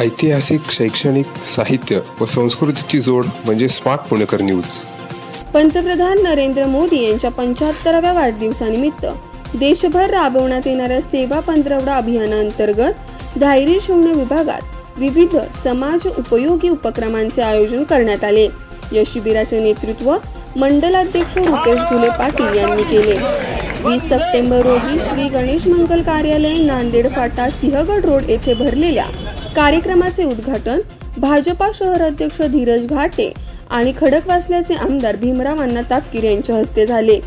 ऐतिहासिक शैक्षणिक साहित्य व संस्कृतीची जोड म्हणजे स्मार्ट पुणेकर न्यूज. पंतप्रधान नरेंद्र मोदी यांच्या पंच्याहत्तराव्या वाढदिवसानिमित्त देशभर राबवण्यात येणाऱ्या सेवा पंधरवडा अभियानांतर्गत धायरी शून्य विभागात विविध समाज उपयोगी उपक्रमांचे आयोजन करण्यात आले. या शिबिराचे नेतृत्व मंडलाध्यक्ष रुपेश घुले पाटील यांनी केले. वीस सप्टेंबर रोजी श्री गणेश मंगल कार्यालय नांदेड फाटा सिंहगड रोड येथे भरलेल्या कार्यक्रमाचे उद्घाटन भाजपा शहर अध्यक्ष धीरज घाटे आणि खडकवासल्याचे आमदार भीमराव अण्णा तापकीर यांच्या हस्ते झाले.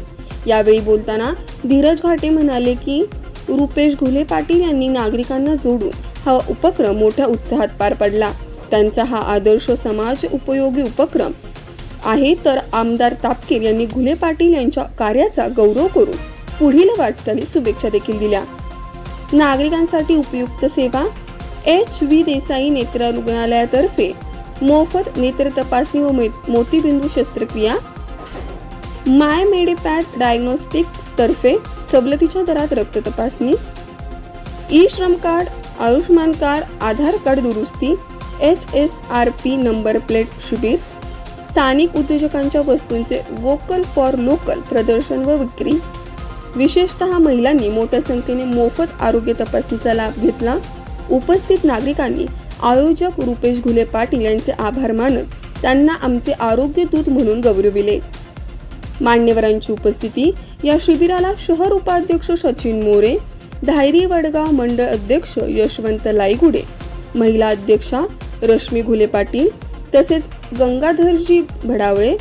यावेळी बोलताना धीरज घाटे म्हणाले की रुपेश घुले पाटील यांनी नागरिकांना जोडून हा उपक्रम मोठ्या उत्साहात पार पडला. त्यांचा हा आदर्श समाज उपयोगी उपक्रम आहे तर आमदार तापकीर यांनी घुले पाटील यांच्या कार्याचा गौरव करून पुढील वाटचाली शुभेच्छा देखील दिल्या. नागरिकांसाठी उपयुक्त सेवा एच व्ही देसाई नेत्र रुग्णालयातर्फे मोफत नेत्र तपासणी व मोतीबिंदू शस्त्रक्रिया माय मेडिपॅथ डायग्नोस्टिक्सतर्फे सवलतीच्या दरात रक्त तपासणी e Shram card Ayushman card Aadhaar card दुरुस्ती H S R P number plate शिबिर स्थानिक उद्योजकांच्या वस्तूंचे वोकल फॉर लोकल प्रदर्शन व विक्री. विशेषतः महिलांनी मोठ्या संख्येने मोफत आरोग्य तपासणीचा लाभ घेतला. उपस्थित नागरिकांनी आयोजक रुपेश घुले पाटील यांचे आभार मानत त्यांना आमचे आरोग्य दूत म्हणून गौरविले. मान्यवरांची उपस्थिती या शिबिराला शहर उपाध्यक्ष सचिन मोरे धायरी वडगाव मंडळ अध्यक्ष यशवंत लायगुडे महिला अध्यक्षा रश्मी घुले पाटील तसेच गंगाधरजी भडावळे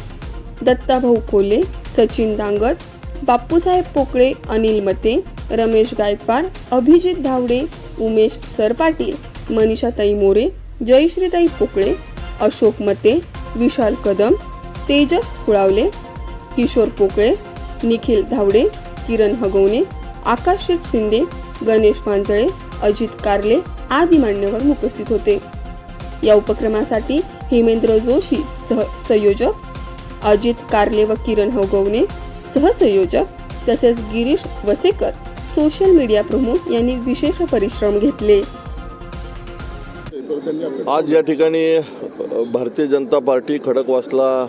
दत्ताभाऊ कोले सचिन दांगत बापूसाहेब पोकळे अनिल मते रमेश गायकवाड अभिजित धावडे उमेश सरपाटील मनीषाताई मोरे जयश्रीताई पोकळे अशोक मते विशाल कदम तेजस कुळावले किशोर पोकळे निखिल धावडे किरण हगवणे आकाश शेठ शिंदे गणेश पांजळे अजित कारले आदी मान्यवर उपस्थित होते. या उपक्रमासाठी हेमेंद्र जोशी सह संयोजक अजित कारले व किरण हगवणे सहसंयोजक तसेच गिरीश वसेकर सोशल मीडिया प्रमुख यांनी विशेष परिश्रम घेतले. आज या ठिकाणी भारतीय जनता पार्टी खडकवासला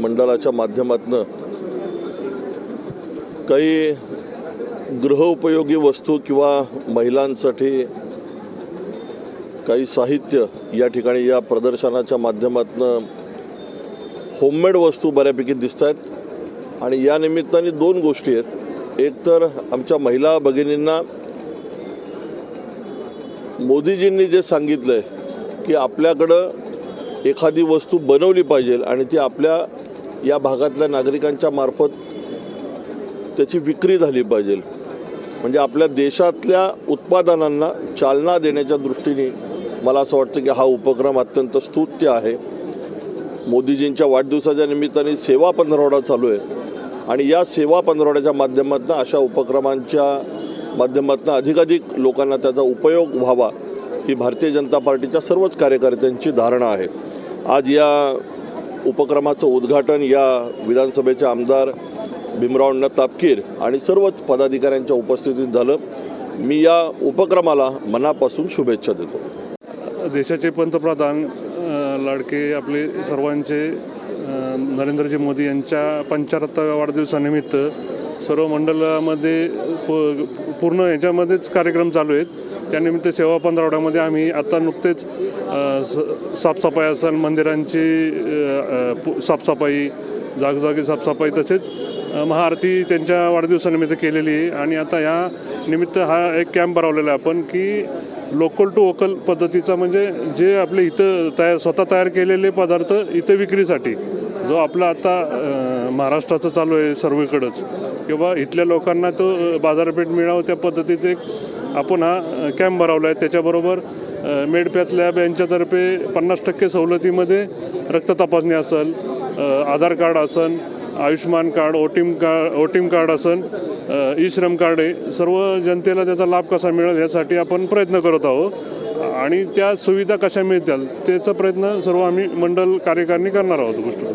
मंडळाच्या माध्यमातून काही गृहउपयोगी वस्तू किंवा महिलांसाठी काही साहित्य या ठिकाणी या प्रदर्शनाच्या माध्यमातून होममेड वस्तू बऱ्यापैकी दिसत आहेत आणि या निमित्ताने दोन गोष्टी आहेत. एक तर आमच्या महिला भगिनींना मोदीजींनी जे सांगितलं आहे की आपल्याकडं एखादी वस्तू बनवली पाहिजे आणि ती आपल्या या भागातल्या नागरिकांच्या मार्फत त्याची विक्री झाली पाहिजे. म्हणजे आपल्या देशातल्या उत्पादनांना चालना देण्याच्या दृष्टीने मला असं वाटतं की हा उपक्रम अत्यंत स्तुत्य आहे. मोदीजींच्या वाढदिवसाच्या निमित्ताने सेवा पंधरवडा चालू आहे. आणि या सेवा पंधरवड्याच्या माध्यमातून अशा उपक्रमांच्या माध्यमातून अधिकाधिक लोकांना त्याचा उपयोग व्हावा ही भारतीय जनता पार्टीच्या सर्वच कार्यकर्त्यांची धारणा आहे. आज या उपक्रमाचं उद्घाटन या विधानसभेचे आमदार भीमरावण्ण तापकीर आणि सर्वच पदाधिकाऱ्यांच्या उपस्थितीत झालं. मी या उपक्रमाला मनापासून शुभेच्छा देतो. देशाचे पंतप्रधान लाडके आपले सर्वांचे नरेंद्रजी मोदी यांच्या पंच्याहत्तराव्या वाढदिवसानिमित्त सर्व मंडळामध्ये प पूर्ण याच्यामध्येच कार्यक्रम चालू आहेत. त्यानिमित्त सेवा पंधरवड्यामध्ये आम्ही आता नुकतेच स- साफसफाई असेल मंदिरांची पु- साफसफाई जागोजागी साफसफाई तसेच महाआरती त्यांच्या वाढदिवसानिमित्त केलेली आहे. आणि आता या निमित्त हा एक कॅम्प भरवलेला आहे आपण की लोकल टू वोकल पद्धतीचा म्हणजे जे आपले इथं तयार स्वतः तयार केलेले पदार्थ इथं विक्रीसाठी जो आपला आता महाराष्ट्राचं चालू आहे सर्वीकडंच किंवा इथल्या लोकांना तो बाजारपेठ मिळावं त्या पद्धतीत एक आपण हा कॅम्प भरवला आहे. त्याच्याबरोबर मेडपॅथ लॅब यांच्यातर्फे पन्नास टक्के सवलतीमध्ये रक्त तपासणी असेल आधार कार्ड असेल आयुष्मान कार्ड ओ टीम कार्ड टीम कार्ड असन ई श्रम कार्ड आहे सर्व जनतेला त्याचा लाभ कसा मिळेल यासाठी आपण प्रयत्न करत आहोत. आणि त्या सुविधा कशा मिळतील त्याचा प्रयत्न सर्व आम्ही मंडल कार्यकारिणी करणार आहोत गोष्टी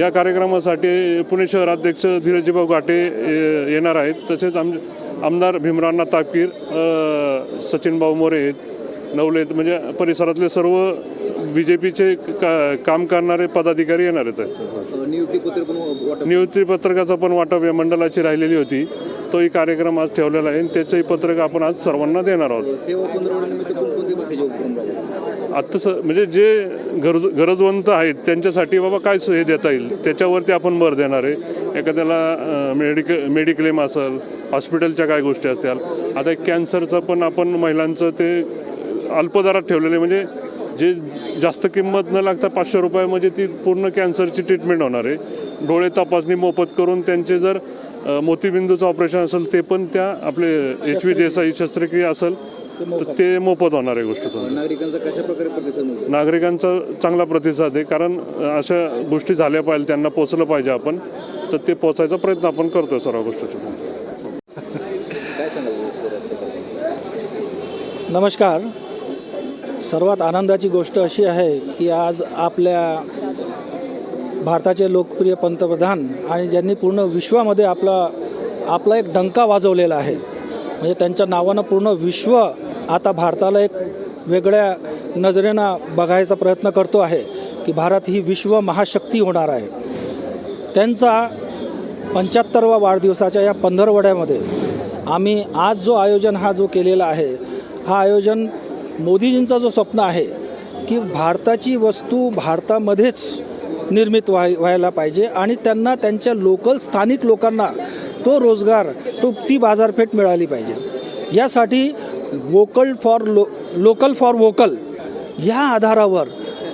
या कार्यक्रमासाठी पुणे शहराध्यक्ष धीरजीभाऊ घाटे येणार आहेत. तसेच आम आमदार भीमरावना तापकीर सचिनभाऊ मोरे आहेत. नवलेत म्हणजे परिसरातले सर्व बी जे पीचे का काम करणारे पदाधिकारी येणार आहेत. वाटप नियुक्तीपत्रकाचं पण वाटप या मंडळाची राहिलेली होती. तोही कार्यक्रम आज ठेवलेला आहे आणि त्याचंही पत्रक आपण आज सर्वांना देणार आहोत. सेवा पंधरवड्यानिमित्त कोणकोणते बाकीचे उपक्रम राबवले आता स म्हणजे जे गरज गरजवंत आहेत त्यांच्यासाठी बाबा काय हे देता येईल? त्याच्यावरती आपण भर देणार आहे. एखाद्याला मेडिक मेडिक्लेम असेल हॉस्पिटलच्या काय गोष्टी असतील. आता एक कॅन्सरचं पण आपण महिलांचं ते अल्पदरात ठेवलेलं आहे. म्हणजे जे जास्त किंमत न लागता पाचशे रुपयामध्ये ती पूर्ण कॅन्सरची ट्रीटमेंट होणार आहे. डोळे तपासणी मोफत करून त्यांचे जर मोतीबिंदूचं ऑपरेशन असेल ते पण त्या आपले एच व्ही देसाई शस्त्रक्रिया असेल तर ते मोफत होणार आहे गोष्ट नागरिकांचा कशा प्रकारे प्रतिसाद मिळतो? नागरिकांचा चांगला प्रतिसाद आहे कारण अशा गोष्टी झाल्या पाहिजे त्यांना पोचलं पाहिजे आपण तर ते पोचायचा प्रयत्न आपण करतोय सर्व गोष्टीचा. नमस्कार. सर्वात आनंदाची गोष्ट अशी आहे की आज आपल्या भारताचे लोकप्रिय पंतप्रधान आणि ज्यांनी पूर्ण विश्वामध्ये आपला आपला एक डंका वाजवलेला आहे. म्हणजे त्यांच्या नावानं पूर्ण विश्व आता भारताला एक वेगळ्या नजरेनं बघायचा प्रयत्न करतो आहे की भारत ही विश्व महाशक्ती होणार आहे. त्यांचा पंच्याहत्तरवा वाढदिवसाच्या या पंधरवड्यामध्ये आम्ही आज जो आयोजन हा जो केलेला आहे हा आयोजन मोदीजींचा जो स्वप्न आहे की भारताची वस्तू भारतामध्येच निर्मित व्हाय व्हायला पाहिजे आणि त्यांना त्यांच्या लोकल स्थानिक लोकांना तो रोजगार तो ती बाजारपेठ मिळाली पाहिजे. यासाठी vocal for lo local for vocal ह्या आधारावर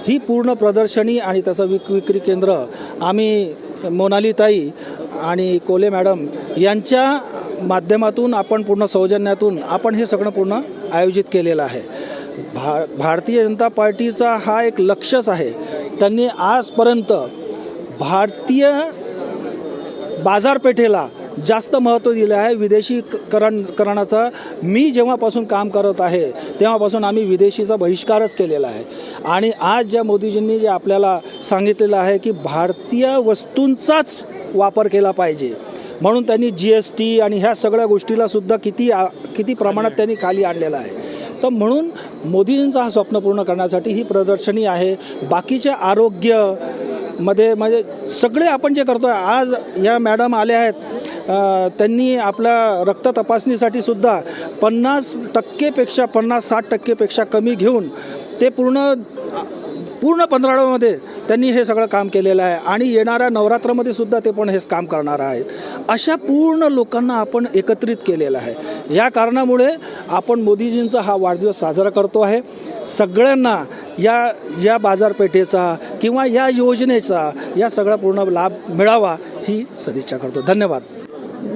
ही पूर्ण प्रदर्शनी आणि त्याचं विक विक्री केंद्र आम्ही मोनालीताई आणि कोले मॅडम यांच्या माध्यमातून आपण पूर्ण सौजन्यातून आपण हे सगळं पूर्ण आयोजित केलेलं आहे. भा भारतीय जनता पार्टीचा हा एक लक्षच आहे. त्यांनी आजपर्यंत भारतीय बाजारपेठेला जास्त महत्त्व दिलं आहे. विदेशी करण करणाचं मी जेव्हापासून काम करत आहे तेव्हापासून आम्ही विदेशीचा बहिष्कारच केलेला आहे. आणि आज ज्या मोदीजींनी जे आपल्याला सांगितलेलं आहे की भारतीय वस्तूंचाच वापर केला पाहिजे म्हणून त्यांनी जी एस टी आणि ह्या सगळ्या गोष्टीला सुद्धा किती आ- किती प्रमाणात त्यांनी खाली आणलेलं आहे. तर म्हणून मोदींचा हा स्वप्न पूर्ण करण्यासाठी ही प्रदर्शनी आहे. बाकीचे आरोग्यमध्ये म्हणजे सगळे आपण जे करतो आहे आज या मॅडम आल्या आहेत त्यांनी आपल्या रक्त तपासणीसाठी सुद्धा पन्नास टक्केपेक्षा पन्नास साठ टक्केपेक्षा कमी घेऊन ते पूर्ण पूर्ण पंधरावड्यामध्ये त्यांनी हे सगळं काम केलेलं आहे. आणि येणाऱ्या नवरात्रामध्ये सुद्धा ते पण हेच काम करणार आहेत. अशा पूर्ण लोकांना आपण एकत्रित केलेलं आहे. या कारणामुळे आपण मोदीजींचा हा वाढदिवस साजरा करतो आहे. सगळ्यांना या या बाजारपेठेचा किंवा या योजनेचा या सगळा पूर्ण लाभ मिळावा ही सदिच्छा करतो. धन्यवाद.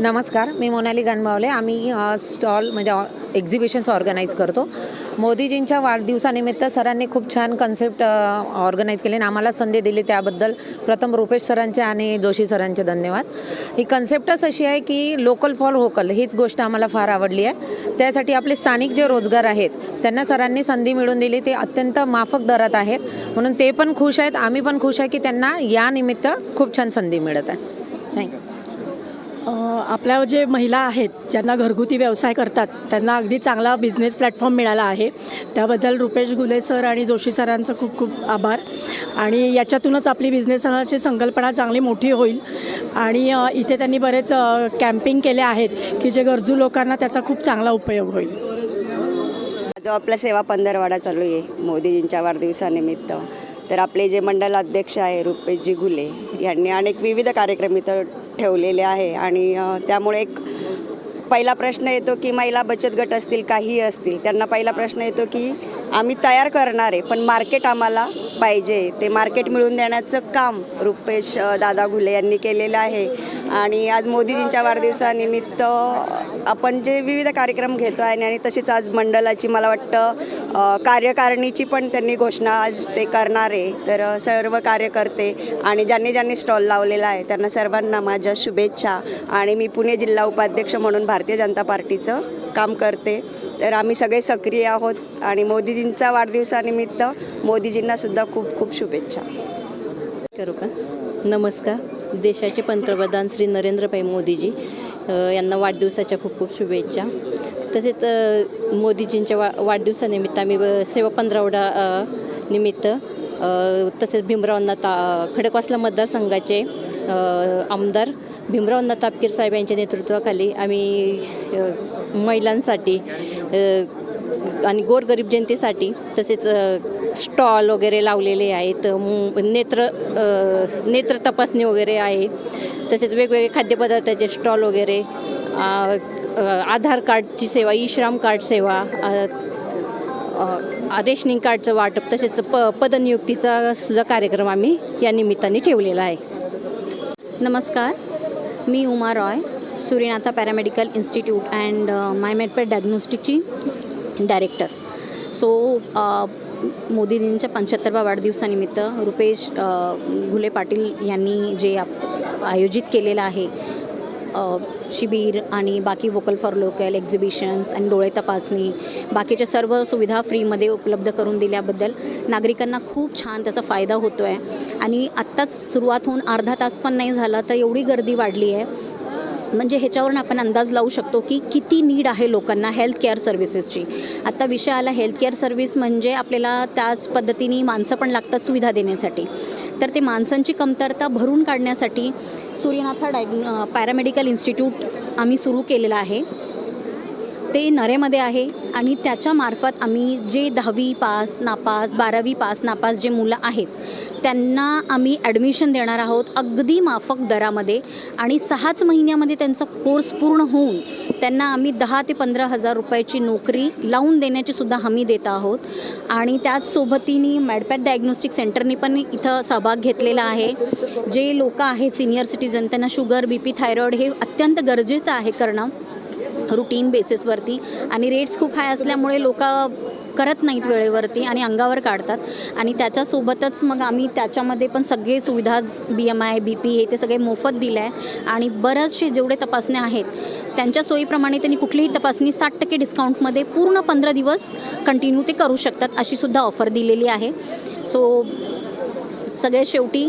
नमस्कार मी मोनाली गणबावले. आम्ही स्टॉल म्हणजे ऑ- एक्झिबिशन्स ऑर्गनाईज करतो. मोदीजींच्या वाढदिवसानिमित्त सरांनी खूप छान कन्सेप्ट ऑर्गनाईज केले आणि आम्हाला संधी दिली. त्याबद्दल प्रथम रुपेश सरांचे आणि जोशी सरांचे धन्यवाद. ही कन्सेप्टच अशी आहे की लोकल फॉर व्होकल हीच गोष्ट आम्हाला फार आवडली आहे. त्यासाठी आपले स्थानिक जे रोजगार आहेत त्यांना सरांनी संधी मिळून दिली. ते अत्यंत माफक दरात आहेत. म्हणून ते पण खुश आहेत. आम्ही पण खुश आहे की त्यांना यानिमित्त खूप छान संधी मिळत आहे. थँक्यू आपल्या जे महिला आहेत ज्यांना घरगुती व्यवसाय करतात त्यांना अगदी चांगला बिझनेस प्लॅटफॉर्म मिळाला आहे. त्याबद्दल रुपेश गुले सर आणि जोशी सरांचं खूप खूप आभार. आणि याच्यातूनच आपली बिझनेसची संकल्पना चांगली मोठी होईल. आणि इथे त्यांनी बरेच कॅम्पिंग केले आहेत की जे गरजू लोकांना त्याचा खूप चांगला उपयोग होईल. जो आपला सेवा पंधरवाडा चालू आहे मोदीजींच्या वाढदिवसानिमित्त. तर आपले जे मंडल अध्यक्ष आहे रुपेशजी घुले यांनी अनेक विविध कार्यक्रम इथं ठेवलेले आहे. आणि त्यामुळे एक पहिला प्रश्न येतो की महिला बचत गट असतील काहीही असतील त्यांना पहिला प्रश्न येतो की आम्ही तयार करणार आहे पण मार्केट आम्हाला पाहिजे. ते मार्केट मिळवून देण्याचं काम रुपेश दादा घुले यांनी केलेलं आहे. आणि आज मोदीजींच्या वाढदिवसानिमित्त आपण जे विविध कार्यक्रम घेतो आहे आणि तशीच आज मंडळाची मला वाटतं कार्यकारिणीची पण त्यांनी घोषणा आज ते करणार आहे. तर सर्व कार्यकर्ते आणि ज्यांनी ज्यांनी स्टॉल लावलेला आहे त्यांना सर्वांना माझ्या शुभेच्छा. आणि मी पुणे जिल्हा उपाध्यक्ष म्हणून भारतीय जनता पार्टीचं काम करते. तर आम्ही सगळे सक्रिय आहोत आणि मोदीजींचा वाढदिवसानिमित्त मोदीजींनासुद्धा खूप खूप शुभेच्छा. करू का? नमस्कार. देशाचे पंतप्रधान श्री नरेंद्रभाई मोदीजी यांना वाढदिवसाच्या खूप खूप शुभेच्छा. तसेच मोदीजींच्या वा वाढदिवसानिमित्त आम्ही सेवा पंधरावडा निमित्त तसेच भीमरावांना ता खडकवासला मतदारसंघाचे आमदार भीमरावांना तापकीर साहेब यांच्या नेतृत्वाखाली आम्ही महिलांसाठी आणि गोरगरीब जनतेसाठी तसेच स्टॉल वगैरे लावलेले आहेत नेत्र नेत्र तपासणी वगैरे आहे तसेच वेगवेगळे खाद्यपदार्थाचे स्टॉल वगैरे आधार कार्डची सेवा ई श्राम कार्ड सेवा रेशनिंग कार्डचं वाटप तसेच प पदनियुक्तीचा सुद्धा कार्यक्रम आम्ही या निमित्ताने ठेवलेला आहे. नमस्कार. मी Uma Roy Suryanatha paramedical institute and my मेडपेड डायग्नोस्टिकची डायरेक्टर. सो मोदीजींच्या पंच्याहत्तरव्या वाढदिवसानिमित्त रुपेश घुले पाटील यांनी जे आप आयोजित केलेलं आहे शिबिर आणि बाकी वोकल फॉर लोकल एक्झिबिशन्स आणि डोळे तपासणी बाकीच्या सर्व सुविधा फ्रीमध्ये उपलब्ध करून दिल्याबद्दल नागरिकांना खूप छान त्याचा फायदा होतो आहे आणि आत्ताच सुरुवात होऊन अर्धा तास पण नाही झाला तर एवढी गर्दी वाढली आहे. म्हणजे ह्याच्यावरून आपण अंदाज लावू शकतो की किती नीड आहे लोकांना हेल्थ केअर सर्व्हिसेसची आता विषय आला हेल्थ केअर सर्व्हिस म्हणजे आपल्याला त्याच पद्धतीने माणसं पण लागतात सुविधा देण्यासाठी. तर ते माणसांची कमतरता भरून काढण्यासाठी सूर्यनाथा डायग पॅरामेडिकल इन्स्टिट्यूट आम्ही सुरू केलेलं आहे. ते नरेमध्ये आहे आणि त्याच्यामार्फत आम्ही जे दहावी पास नापास बारावी पास नापास जे मुलं आहेत त्यांना आम्ही ॲडमिशन देणार आहोत अगदी माफक दरामध्ये आणि सहाच महिन्यामध्ये त्यांचा कोर्स पूर्ण होऊन त्यांना आम्ही दहा ते पंधरा हजार रुपयाची नोकरी लावून देण्याची सुद्धा हमी देत आहोत. आणि त्याचसोबतीने मॅडपॅट डायग्नोस्टिक सेंटरने पण इथं सहभाग घेतलेला आहे. जे लोक आहेत सिनियर सिटीजन त्यांना शुगर बी पी थायरॉईड हे अत्यंत गरजेचं आहे करणं. रुटीन बेसिसवरती आणि रेट्स खूप हाय असल्यामुळे लोक करत नाहीत वेळेवरती आणि अंगावर काढतात. आणि त्याच्यासोबतच मग आम्ही त्याच्यामध्ये पण सगळे सुविधाज B M I B P हे ते सगळे मोफत दिलं आहे आणि बरेचसे जेवढे तपासण्या आहेत त्यांच्या सोयीप्रमाणे त्यांनी कुठलीही तपासणी साठ टक्के डिस्काउंटमध्ये पूर्ण पंधरा दिवस कंटिन्यू ते करू शकतात अशीसुद्धा ऑफर दिलेली आहे. सो सगळे शेवटी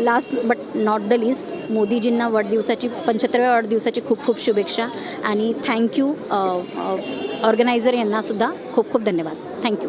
last but not the list मोदीजींना वाढदिवसाची पंच्याहत्तराव्या वाढदिवसाची खूप खूप शुभेच्छा. आणि थँक्यू ऑर्गनायझर यांनासुद्धा खूप खूप धन्यवाद. थँक्यू